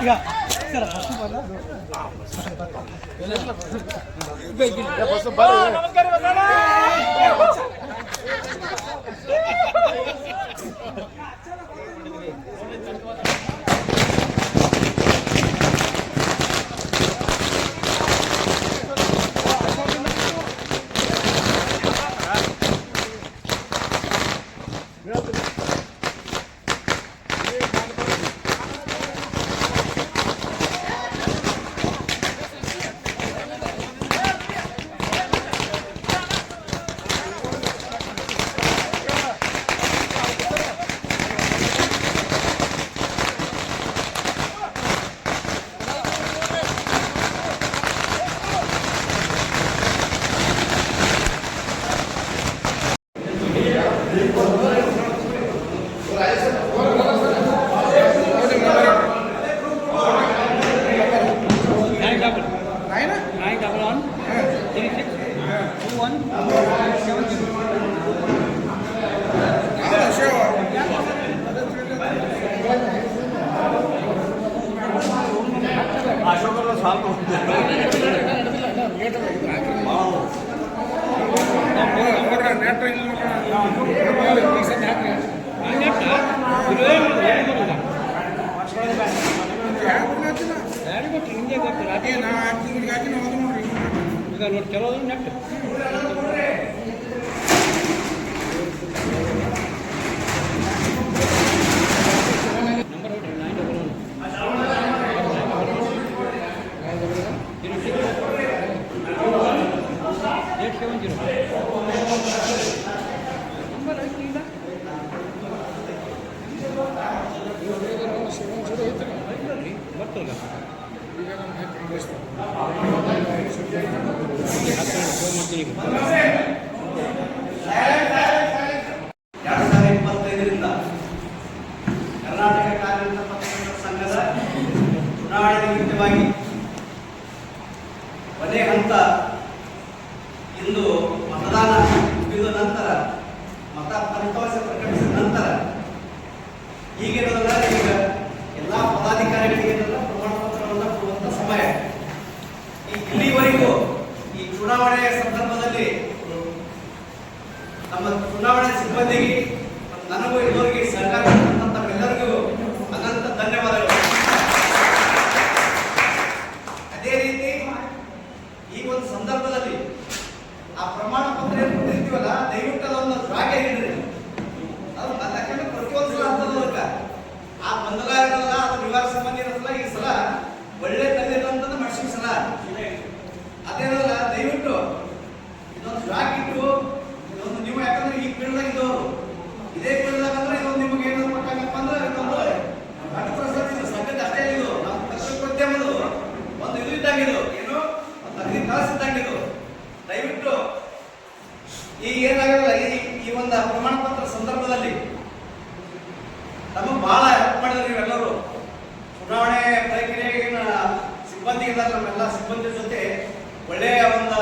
ಈಗ ಯಾರು ಗೊತ್ತು ಹಿಂಗೆ ಗೊತ್ತು? ರಾತ್ರಿ ಈಗ ನೋಡಿ ಕೆಲವೊಂದು ನೆಟ್ ಈಗ ಎರಡು ಸಾವಿರದ ಇಪ್ಪತ್ತೈದರಿಂದ ಹಂತ ಇಂದು ಮತದಾನ ಮುಗಿದ ನಂತರ ಮತ ಫಲಿತಾಂಶ ಪ್ರಕಟಿಸಿದ ನಂತರ ಈಗ ಎಲ್ಲ ಪದಾಧಿಕಾರಿಗಳಿಗೆ ಏನಲ್ಲ ಪ್ರಮಾಣ ಪತ್ರವನ್ನು ಕೊಡುವಂತ ಸಮಯ ಈ ಇಲ್ಲಿವರೆಗೂ ಈ ಚುನಾವಣೆಯ ಸಂದರ್ಭದಲ್ಲಿ ನಮ್ಮ ಚುನಾವಣಾ ಸಿಬ್ಬಂದಿಗೆ ಮತ್ತು ನನಗೂ ಎಲ್ಲರಿಗೆ ಸಹಕಾರ ಕೊಟ್ಟಂತ ತಮ್ಮೆಲ್ಲರಿಗೂ ಅನಂತ ಧನ್ಯವಾದಗಳು ಅದೇ ರೀತಿ ಈ ಒಂದು ಸಂದರ್ಭದಲ್ಲಿ ಆ ಪ್ರಮಾಣ ಪತ್ರ ಏನು ಕೊಟ್ಟಿರ್ತೀವಲ್ಲ ದಯವಿಟ್ಟು ಅದನ್ನು ಜಾಗ ಇಡ್ರಿ ಅದು ನನ್ನ ಯಾಕಂದ್ರೆ ಪ್ರತಿಯೊಂದು ಸಲ ಅಂತದಲ್ಲ ಆ ಗೊಂದಲ ಇರೋಲ್ಲ ಅದು ನಿವಾರಣೆ ಸಂಬಂಧ ಇರೋಲ್ಲ ಈ ಸಲ ಒಳ್ಳೆ ತಂದೆ ಅಂತಂದ್ರೆ ಮನುಷ್ಯನ ಸಲ ಅದೇನಲ್ಲ ದಯವಿಟ್ಟು ಇದೊಂದು ಜಾಗ ಇಟ್ಟು ಇದೊಂದು ನೀವು ಯಾಕಂದ್ರೆ ಈ ಫೀಲ್ಡ್ದಾಗ ಇದ್ದವರು ಇದೇ ಫೀಲ್ಡ್ದಾಗ ಅಂದ್ರೆ ಇದೊಂದು ನಿಮಗೆ ಏನು ಕೊಟ್ಟಾಗಪ್ಪ ಅಂದ್ರೆ ಇದೊಂದು ಅನುಪ್ರಸನ್ನ ಸಂಗತಿ ಅಷ್ಟೇ ಇದು ನಮ್ಮ ಪತ್ರಿಕೋದ್ಯಮದು ಒಂದು ಇದು ಇದ್ದಂಗಿದು ಏನು ಒಂದು ಅಗ್ನಿ ಕಲಸ ಇದ್ದಂಗಿದು ದಯವಿಟ್ಟು ಈಗ ಏನಾಗಲ್ಲ ಈ ಈ ಒಂದು ಪ್ರಮಾಣ ಪತ್ರ ಸಂದರ್ಭದಲ್ಲಿ ನಮಗೆ ಬಹಳ ಹೆಲ್ಪ್ ಮಾಡಿದ್ರು ನೀವೆಲ್ಲರೂ ಚುನಾವಣೆ ಪ್ರಕ್ರಿಯೆಗೆ ಸಿಬ್ಬಂದಿ ಇದ್ದಾರೆ ನಮ್ಮೆಲ್ಲ ಸಿಬ್ಬಂದಿ ಜೊತೆ ಒಳ್ಳೆಯ ಒಂದು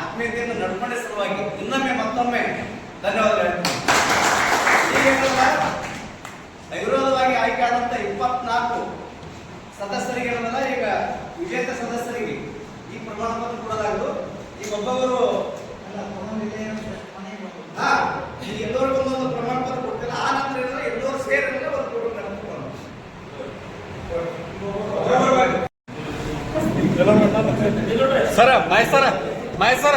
ಆತ್ಮೀಯತೆಯನ್ನು ನಡ್ಕೊಂಡ ಸಲುವಾಗಿ ಇನ್ನೊಮ್ಮೆ ಮತ್ತೊಮ್ಮೆ ಧನ್ಯವಾದಗಳು ಅವಿರೋಧವಾಗಿ ಆಯ್ಕೆ ಆದಂತ ಇಪ್ಪತ್ನಾಲ್ಕು ಸದಸ್ಯರಿಗೆ ಏನಲ್ಲ ಈಗ ವಿಜೇತ ಸದಸ್ಯರಿಗೆ ಈ ಪ್ರಮಾಣ ಪತ್ರ ಕೊಡಲಾಗದು ಈಗ ಒಬ್ಬೊಬ್ಬರು ಎಲ್ಲರಿಗೂ ಒಂದೊಂದು ಪ್ರಮಾಣ ಪತ್ರ ಕೊಡ್ತಿಲ್ಲ ಆ ನಂತರ ಏನಲ್ಲ ಎಲ್ಲರೂ ಸೇರಿದ್ರೆ ಒಂದು ಕೊಡು ನಡೆದುಕೊಂಡು ಸರ ಮಾಯ ಸರ ಮಾಯ ಸರ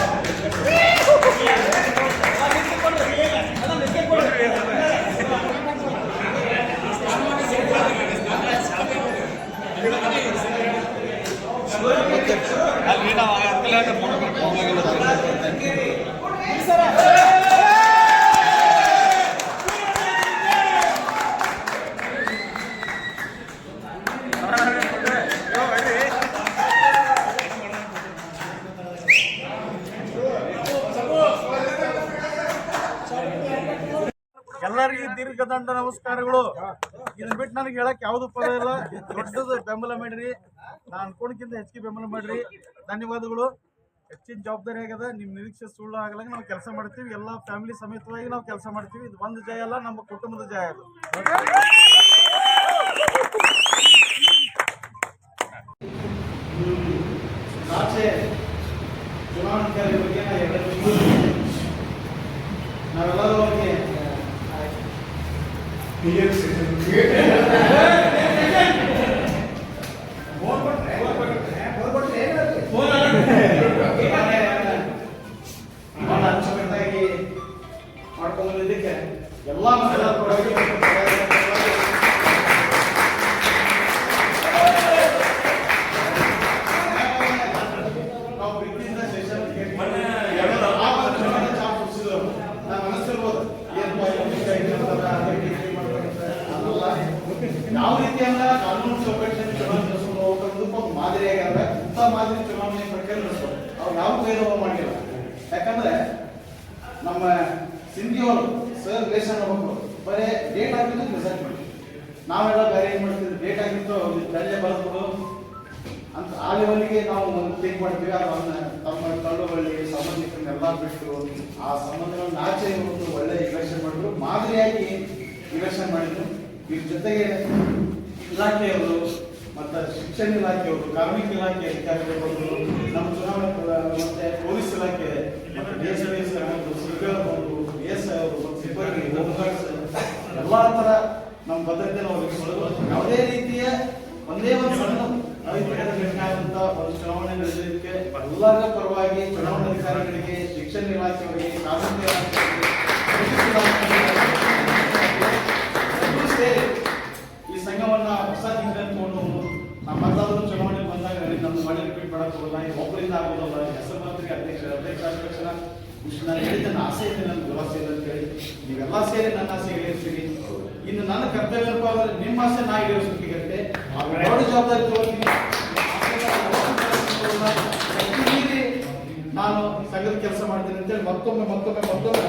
ಎಲ್ಲರಿಗೂ ದೀರ್ಘದಂಡ ನಮಸ್ಕಾರಗಳು. ಇದನ್ನ ಬಿಟ್ಟು ನನಗೆ ಹೇಳಕ್ ಯಾವ್ದು ಪದ ಇಲ್ಲ. ದೊಡ್ಡದು ಬೆಂಬಲ ಮಾಡ್ರಿ. ನಾನು ಅನ್ಕೊಂಡ್ಕಿಂತ ಹೆಚ್ಚಿಗೆ ಬೆಂಬಲ ಮಾಡ್ರಿ. ಧನ್ಯವಾದಗಳು. ಹೆಚ್ಚಿನ ಜವಾಬ್ದಾರಿ ಆಗ್ಯದ ನಿಮ್ಮ ನಿರೀಕ್ಷೆ ಸುಳ್ಳು ಆಗಲಂಗೆ ನಾವು ಕೆಲಸ ಮಾಡ್ತೀವಿ ಎಲ್ಲ ಫ್ಯಾಮಿಲಿ ಸಮೇತವಾಗಿ ನಾವು ಕೆಲಸ ಮಾಡ್ತೀವಿ. ಇದು ಒಂದು ಜಯ ಅಲ್ಲ ನಮ್ಮ ಕುಟುಂಬದ ಜಯ ಅದು. ಚುನಾವಣಾಧಿಕಾರಿ ಬಗ್ಗೆ ನಾವೆಲ್ಲರೂ ಅವ್ರಿಗೆ ಹೋಗ್ಬೇಕಂದ್ರೆ ಒಂದು ಮಾದರಿ ಆಗ್ಯಾರ ಇಂಥ ಮಾದರಿ ಚುನಾವಣೆ ಪ್ರಕ್ರಿಯೆ ನಡೆಸ್ಬೋದು. ಅವ್ರು ಯಾವ ಭೇದವ ಮಾಡಿಲ್ಲ. ಯಾಕಂದ್ರೆ ನಮ್ಮ ಸಿಂಧಿಯವರು ಸರ್ ರಿಲೇಷನ್ ಮಕ್ಕಳು ಬರೇ ಡೇಟ್ ಆಗಿದ್ದು ರಿಸಲ್ಟ್ ಮಾಡಿ. ನಾವೆಲ್ಲ ಬೇರೆ ಏನ್ ಮಾಡ್ತೀವಿ? ಡೇಟ್ ಆಗಿತ್ತು ಬೆಳ್ಳೆ ಬರೆದ್ಬಿಡು ಅಂತ ಆ ಲೆವೆಲ್ಗೆ ನಾವು ಥಿಂಕ್ ಮಾಡ್ತೀವಿ. ಅದನ್ನ ತಮ್ಮ ತಳ್ಳುಬಳ್ಳಿ ಸಂಬಂಧಿಕರನ್ನೆಲ್ಲ ಬಿಟ್ಟು ಆ ಸಂಬಂಧಗಳನ್ನ ಆಚೆ ಒಂದು ಒಳ್ಳೆ ಇಲೆಕ್ಷನ್ ಮಾಡಿದ್ರು. ಮಾದರಿಯಾಗಿ ಇಲೆಕ್ಷನ್ ಮಾಡಿದ್ರು. ಇದ್ರ ಜೊತೆಗೆ ಇಲಾಖೆಯವರು ಶಿಕ್ಷಣ ಇಲಾಖೆಯವರು ಕಾರ್ಮಿಕ ಇಲಾಖೆ ಅಧಿಕಾರಿಗಳು ನಮ್ಮ ಚುನಾವಣೆ ಮತ್ತೆ ಪೊಲೀಸ್ ಇಲಾಖೆ ಮತ್ತು D S S B S ಅವರು ಸಿಬ್ಬಂದಿ ಎಲ್ಲಾ ತರ ಥರ ನಮ್ಮ ಭದ್ರತೆ ಯಾವುದೇ ರೀತಿಯ ಒಂದೇ ಒಂದು ಸಣ್ಣ ಬೇಕಾದಂತ ಒಂದು ಚುನಾವಣೆ ನಡೆಸಲಿಕ್ಕೆ ಎಲ್ಲರ ಪರವಾಗಿ ಚುನಾವಣಾಧಿಕಾರಿಗಳಿಗೆ ಶಿಕ್ಷಣ ಇಲಾಖೆಯವರಿಗೆ, ಕಾರ್ಮಿಕ ಇಲಾಖೆಯವರಿಗೆ ಮಾಡಿ ರಿಪೀಟ್ ಮಾಡಕ್ ಹೋಗಲ್ಲ. ಒಬ್ಬರಿಂದ ಆಗೋದಲ್ಲ. ಹೆಸರು ಮಂತ್ರಿಗೆ ಅಧ್ಯಕ್ಷ ಅಧ್ಯಕ್ಷ ಆದ ತಕ್ಷಣ ಇಷ್ಟು ನಾನು ಹೇಳಿದ ನನ್ನ ಆಸೆ ಇದೆ ನನ್ನ ದುರಾಸೆ ಇದೆ ಅಂತ ಹೇಳಿ ನೀವೆಲ್ಲ ಸೇರಿ ನನ್ನ ಆಸೆ ಈಡೇರಿಸ್ತೀರಿ ಇನ್ನು ನನ್ನ ಕರ್ತವ್ಯ ಏನಪ್ಪ ಅಂದ್ರೆ ನಿಮ್ಮ ಆಸೆ ನಾ ಈಡೇರಿಸೋದಕ್ಕೆ ದೊಡ್ಡ ಜವಾಬ್ದಾರಿ ತಗೋತೀನಿ. ನಾನು ಸಂಘದ ಕೆಲಸ ಮಾಡ್ತೀನಿ ಅಂತೇಳಿ ಮತ್ತೊಮ್ಮೆ ಮತ್ತೊಮ್ಮೆ ಮತ್ತೊಮ್ಮೆ.